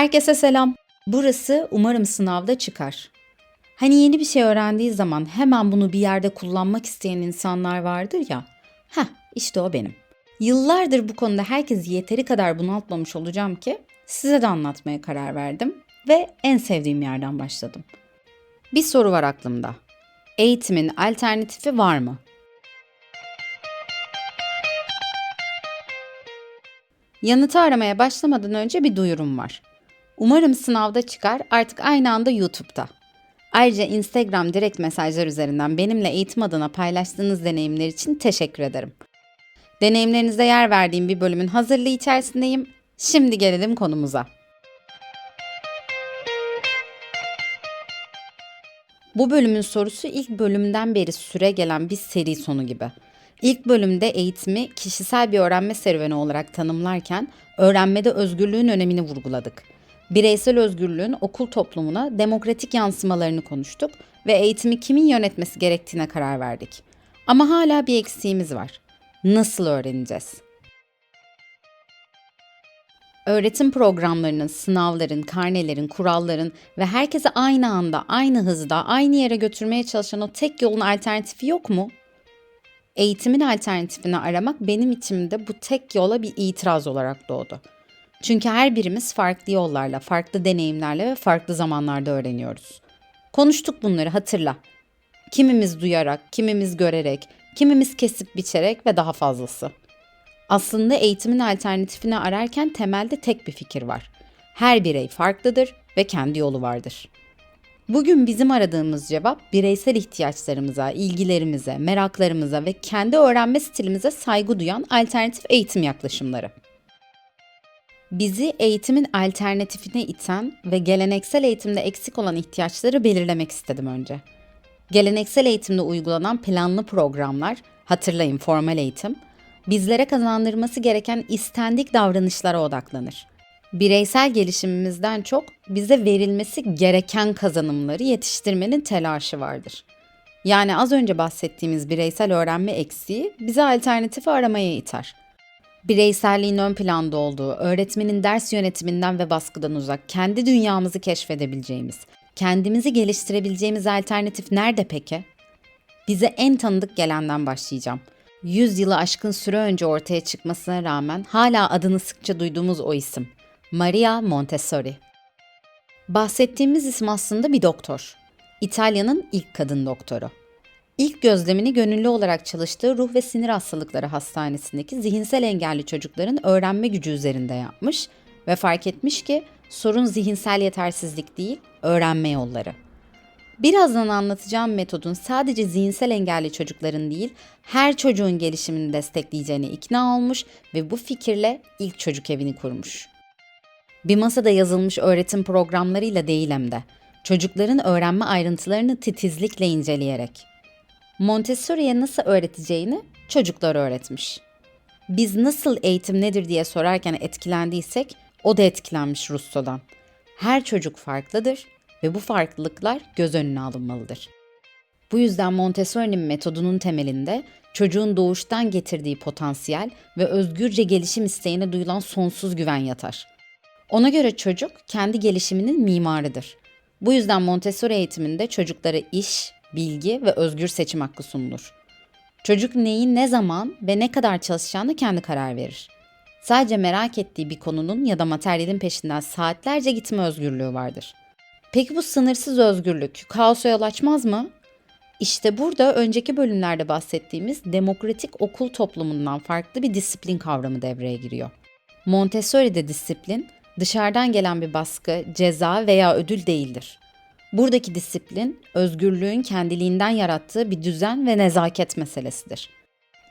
Herkese selam. Burası umarım sınavda çıkar. Hani yeni bir şey öğrendiği zaman hemen bunu bir yerde kullanmak isteyen insanlar vardır ya. Heh, işte o benim. Yıllardır bu konuda herkesi yeteri kadar bunaltmamış olacağım ki size de anlatmaya karar verdim ve en sevdiğim yerden başladım. Bir soru var aklımda. Eğitimin alternatifi var mı? Yanıtı aramaya başlamadan önce bir duyurum var. Umarım sınavda çıkar artık aynı anda YouTube'da. Ayrıca Instagram direkt mesajlar üzerinden benimle eğitim adına paylaştığınız deneyimler için teşekkür ederim. Deneyimlerinize yer verdiğim bir bölümün hazırlığı içerisindeyim. Şimdi gelelim konumuza. Bu bölümün sorusu ilk bölümden beri süre gelen bir seri sonu gibi. İlk bölümde eğitimi kişisel bir öğrenme serüveni olarak tanımlarken öğrenmede özgürlüğün önemini vurguladık. Bireysel özgürlüğün okul toplumuna demokratik yansımalarını konuştuk ve eğitimi kimin yönetmesi gerektiğine karar verdik. Ama hala bir eksiğimiz var. Nasıl öğreneceğiz? Öğretim programlarının, sınavların, karnelerin, kuralların ve herkese aynı anda, aynı hızda, aynı yere götürmeye çalışan o tek yolun alternatifi yok mu? Eğitimin alternatifini aramak benim içimde bu tek yola bir itiraz olarak doğdu. Çünkü her birimiz farklı yollarla, farklı deneyimlerle ve farklı zamanlarda öğreniyoruz. Konuştuk bunları hatırla. Kimimiz duyarak, kimimiz görerek, kimimiz kesip biçerek ve daha fazlası. Aslında eğitimin alternatifini ararken temelde tek bir fikir var. Her birey farklıdır ve kendi yolu vardır. Bugün bizim aradığımız cevap bireysel ihtiyaçlarımıza, ilgilerimize, meraklarımıza ve kendi öğrenme stilimize saygı duyan alternatif eğitim yaklaşımları. Bizi eğitimin alternatifine iten ve geleneksel eğitimde eksik olan ihtiyaçları belirlemek istedim önce. Geleneksel eğitimde uygulanan planlı programlar, hatırlayın formal eğitim, bizlere kazandırması gereken istendik davranışlara odaklanır. Bireysel gelişimimizden çok bize verilmesi gereken kazanımları yetiştirmenin telaşı vardır. Yani az önce bahsettiğimiz bireysel öğrenme eksiği bizi alternatifi aramaya iter. Bireyselliğin ön planda olduğu, öğretmenin ders yönetiminden ve baskıdan uzak, kendi dünyamızı keşfedebileceğimiz, kendimizi geliştirebileceğimiz alternatif nerede peki? Bize en tanıdık gelenden başlayacağım. 100 yılı aşkın süre önce ortaya çıkmasına rağmen hala adını sıkça duyduğumuz o isim. Maria Montessori. Bahsettiğimiz isim aslında bir doktor. İtalya'nın ilk kadın doktoru. İlk gözlemini gönüllü olarak çalıştığı ruh ve sinir hastalıkları hastanesindeki zihinsel engelli çocukların öğrenme gücü üzerinde yapmış ve fark etmiş ki sorun zihinsel yetersizlik değil, öğrenme yolları. Birazdan anlatacağım metodun sadece zihinsel engelli çocukların değil, her çocuğun gelişimini destekleyeceğine ikna olmuş ve bu fikirle ilk çocuk evini kurmuş. Bir masada yazılmış öğretim programlarıyla değil hem de, çocukların öğrenme ayrıntılarını titizlikle inceleyerek. Montessori'ye nasıl öğreteceğini çocuklar öğretmiş. Biz nasıl eğitim nedir diye sorarken etkilendiysek o da etkilenmiş Russo'dan. Her çocuk farklıdır ve bu farklılıklar göz önüne alınmalıdır. Bu yüzden Montessori'nin metodunun temelinde çocuğun doğuştan getirdiği potansiyel ve özgürce gelişim isteğine duyulan sonsuz güven yatar. Ona göre çocuk kendi gelişiminin mimarıdır. Bu yüzden Montessori eğitiminde çocuklara iş, bilgi ve özgür seçim hakkı sunulur. Çocuk neyi ne zaman ve ne kadar çalışacağını kendi karar verir. Sadece merak ettiği bir konunun ya da materyalin peşinden saatlerce gitme özgürlüğü vardır. Peki bu sınırsız özgürlük kaosa yol açmaz mı? İşte burada önceki bölümlerde bahsettiğimiz demokratik okul toplumundan farklı bir disiplin kavramı devreye giriyor. Montessori'de disiplin dışarıdan gelen bir baskı, ceza veya ödül değildir. Buradaki disiplin özgürlüğün kendiliğinden yarattığı bir düzen ve nezaket meselesidir.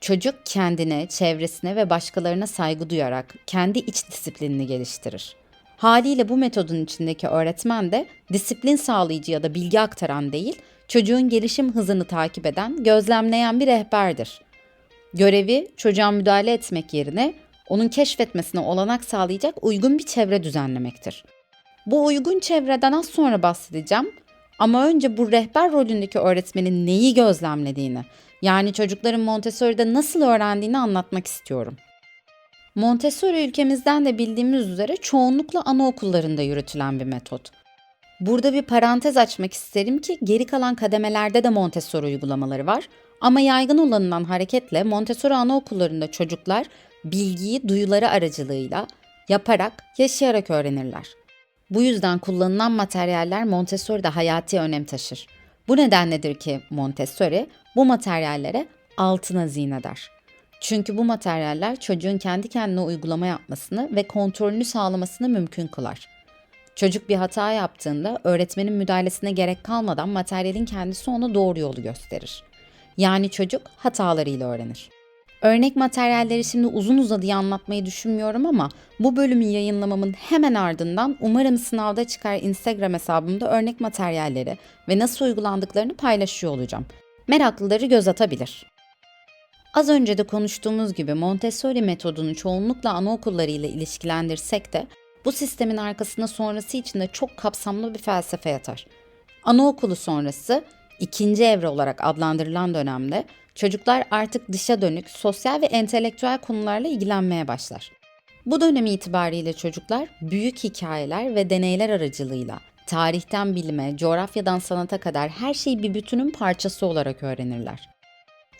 Çocuk kendine, çevresine ve başkalarına saygı duyarak kendi iç disiplinini geliştirir. Haliyle bu metodun içindeki öğretmen de disiplin sağlayıcı ya da bilgi aktaran değil, çocuğun gelişim hızını takip eden, gözlemleyen bir rehberdir. Görevi çocuğa müdahale etmek yerine onun keşfetmesine olanak sağlayacak uygun bir çevre düzenlemektir. Bu uygun çevreden az sonra bahsedeceğim ama önce bu rehber rolündeki öğretmenin neyi gözlemlediğini, yani çocukların Montessori'de nasıl öğrendiğini anlatmak istiyorum. Montessori ülkemizden de bildiğimiz üzere çoğunlukla anaokullarında yürütülen bir metot. Burada bir parantez açmak isterim ki geri kalan kademelerde de Montessori uygulamaları var. Ama yaygın olanından hareketle Montessori anaokullarında çocuklar bilgiyi duyuları aracılığıyla yaparak, yaşayarak öğrenirler. Bu yüzden kullanılan materyaller Montessori'de hayati önem taşır. Bu nedenledir ki Montessori bu materyallere altına zine der. Çünkü bu materyaller çocuğun kendi kendine uygulama yapmasını ve kontrolünü sağlamasını mümkün kılar. Çocuk bir hata yaptığında öğretmenin müdahalesine gerek kalmadan materyalin kendisi ona doğru yolu gösterir. Yani çocuk hatalarıyla öğrenir. Örnek materyalleri şimdi uzun uzadıya anlatmayı düşünmüyorum ama bu bölümü yayınlamamın hemen ardından umarım sınavda çıkar Instagram hesabımda örnek materyalleri ve nasıl uygulandıklarını paylaşıyor olacağım. Meraklıları göz atabilir. Az önce de konuştuğumuz gibi Montessori metodunu çoğunlukla anaokulları ile ilişkilendirsek de bu sistemin arkasında sonrası için de çok kapsamlı bir felsefe yatar. Anaokulu sonrası ikinci evre olarak adlandırılan dönemde çocuklar artık dışa dönük sosyal ve entelektüel konularla ilgilenmeye başlar. Bu dönem itibariyle çocuklar büyük hikayeler ve deneyler aracılığıyla tarihten bilime, coğrafyadan sanata kadar her şeyi bir bütünün parçası olarak öğrenirler.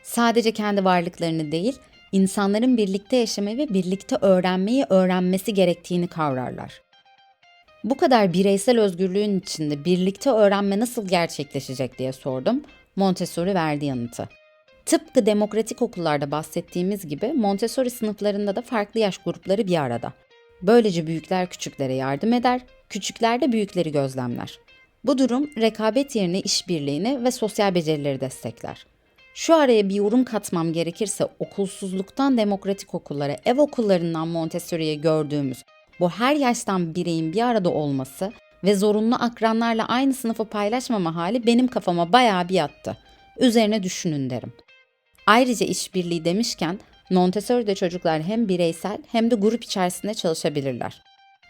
Sadece kendi varlıklarını değil, insanların birlikte yaşamayı ve birlikte öğrenmeyi öğrenmesi gerektiğini kavrarlar. Bu kadar bireysel özgürlüğün içinde birlikte öğrenme nasıl gerçekleşecek diye sordum. Montessori verdi yanıtı. Tıpkı demokratik okullarda bahsettiğimiz gibi Montessori sınıflarında da farklı yaş grupları bir arada. Böylece büyükler küçüklere yardım eder, küçükler de büyükleri gözlemler. Bu durum rekabet yerine işbirliğini ve sosyal becerileri destekler. Şu araya bir yorum katmam gerekirse okulsuzluktan demokratik okullara, ev okullarından Montessori'ye gördüğümüz bu her yaştan bireyin bir arada olması ve zorunlu akranlarla aynı sınıfı paylaşmama hali benim kafama bayağı bir yattı. Üzerine düşünün derim. Ayrıca işbirliği demişken Montessori'de çocuklar hem bireysel hem de grup içerisinde çalışabilirler.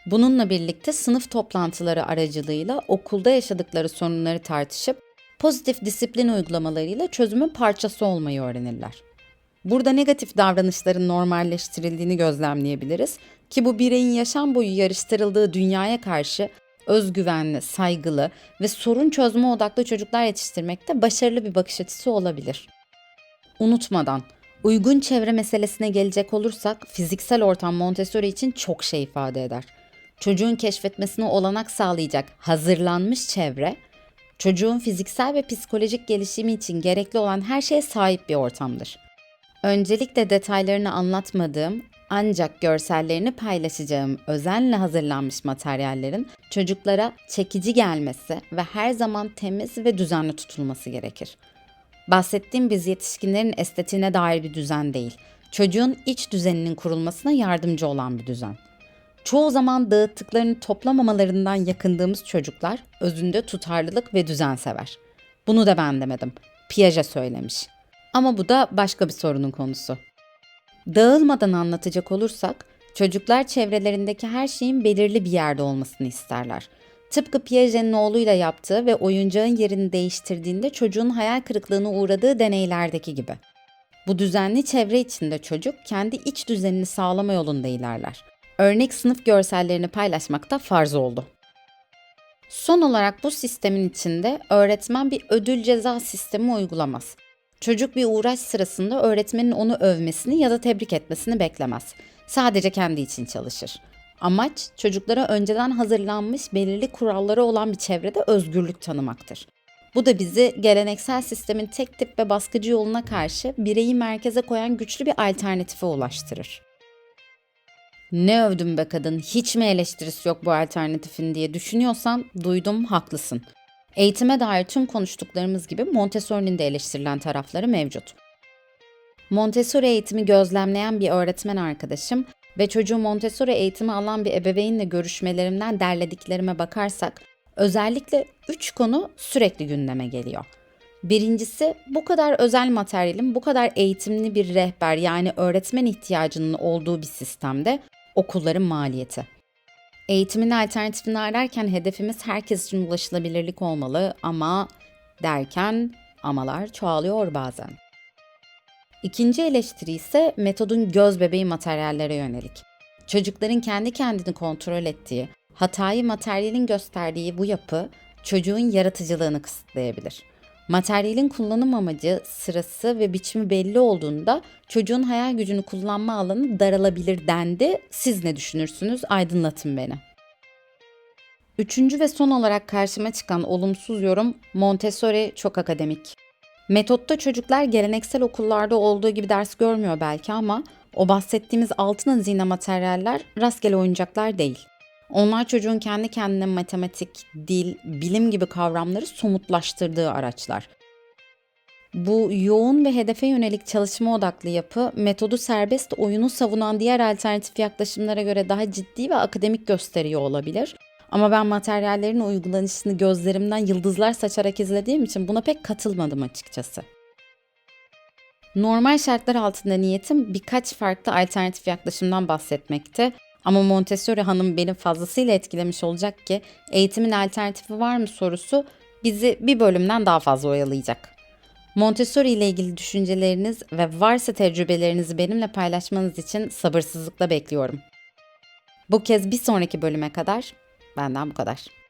Bununla birlikte sınıf toplantıları aracılığıyla okulda yaşadıkları sorunları tartışıp pozitif disiplin uygulamalarıyla çözümün parçası olmayı öğrenirler. Burada negatif davranışların normalleştirildiğini gözlemleyebiliriz ki bu bireyin yaşam boyu yarıştırıldığı dünyaya karşı özgüvenli, saygılı ve sorun çözme odaklı çocuklar yetiştirmekte başarılı bir bakış açısı olabilir. Unutmadan, uygun çevre meselesine gelecek olursak fiziksel ortam Montessori için çok şey ifade eder. Çocuğun keşfetmesine olanak sağlayacak hazırlanmış çevre, çocuğun fiziksel ve psikolojik gelişimi için gerekli olan her şeye sahip bir ortamdır. Öncelikle detaylarını anlatmadığım ancak görsellerini paylaşacağım özenle hazırlanmış materyallerin çocuklara çekici gelmesi ve her zaman temiz ve düzenli tutulması gerekir. Bahsettiğim biz yetişkinlerin estetiğine dair bir düzen değil, çocuğun iç düzeninin kurulmasına yardımcı olan bir düzen. Çoğu zaman dağıttıklarını toplamamalarından yakındığımız çocuklar özünde tutarlılık ve düzen sever. Bunu da ben demedim. Piaget söylemiş. Ama bu da başka bir sorunun konusu. Dağılmadan anlatacak olursak, çocuklar çevrelerindeki her şeyin belirli bir yerde olmasını isterler. Tıpkı Piaget'in oğluyla yaptığı ve oyuncağın yerini değiştirdiğinde çocuğun hayal kırıklığına uğradığı deneylerdeki gibi. Bu düzenli çevre içinde çocuk kendi iç düzenini sağlama yolunda ilerler. Örnek sınıf görsellerini paylaşmak da farz oldu. Son olarak bu sistemin içinde öğretmen bir ödül ceza sistemi uygulamaz. Çocuk bir uğraş sırasında öğretmenin onu övmesini ya da tebrik etmesini beklemez. Sadece kendi için çalışır. Amaç çocuklara önceden hazırlanmış belirli kuralları olan bir çevrede özgürlük tanımaktır. Bu da bizi geleneksel sistemin tek tip ve baskıcı yoluna karşı bireyi merkeze koyan güçlü bir alternatife ulaştırır. Ne övdüm be kadın, hiç mi eleştirisi yok bu alternatifin diye düşünüyorsan duydum, haklısın. Eğitime dair tüm konuştuklarımız gibi Montessori'nin de eleştirilen tarafları mevcut. Montessori eğitimi gözlemleyen bir öğretmen arkadaşım ve çocuğu Montessori eğitimi alan bir ebeveynle görüşmelerimden derlediklerime bakarsak özellikle 3 konu sürekli gündeme geliyor. Birincisi bu kadar özel materyalin bu kadar eğitimli bir rehber yani öğretmen ihtiyacının olduğu bir sistemde okulların maliyeti. Eğitimin alternatifini ararken hedefimiz herkes için ulaşılabilirlik olmalı ama derken amalar çoğalıyor bazen. İkinci eleştiri ise metodun göz bebeği materyallere yönelik. Çocukların kendi kendini kontrol ettiği, hatayı materyalin gösterdiği bu yapı çocuğun yaratıcılığını kısıtlayabilir. Materyalin kullanım amacı, sırası ve biçimi belli olduğunda çocuğun hayal gücünü kullanma alanı daralabilir dendi. Siz ne düşünürsünüz? Aydınlatın beni. Üçüncü ve son olarak karşıma çıkan olumsuz yorum Montessori çok akademik. Metotta çocuklar geleneksel okullarda olduğu gibi ders görmüyor belki ama o bahsettiğimiz altın hazine materyaller rastgele oyuncaklar değil. Onlar çocuğun kendi kendine matematik, dil, bilim gibi kavramları somutlaştırdığı araçlar. Bu yoğun ve hedefe yönelik çalışma odaklı yapı, metodu serbest oyunu savunan diğer alternatif yaklaşımlara göre daha ciddi ve akademik gösteriyor olabilir. Ama ben materyallerin uygulanışını gözlerimden yıldızlar saçarak izlediğim için buna pek katılmadım açıkçası. Normal şartlar altında niyetim birkaç farklı alternatif yaklaşımdan bahsetmekti. Ama Montessori hanım beni fazlasıyla etkilemiş olacak ki eğitimin alternatifi var mı sorusu bizi bir bölümden daha fazla oyalayacak. Montessori ile ilgili düşünceleriniz ve varsa tecrübelerinizi benimle paylaşmanız için sabırsızlıkla bekliyorum. Bu kez bir sonraki bölüme kadar benden bu kadar.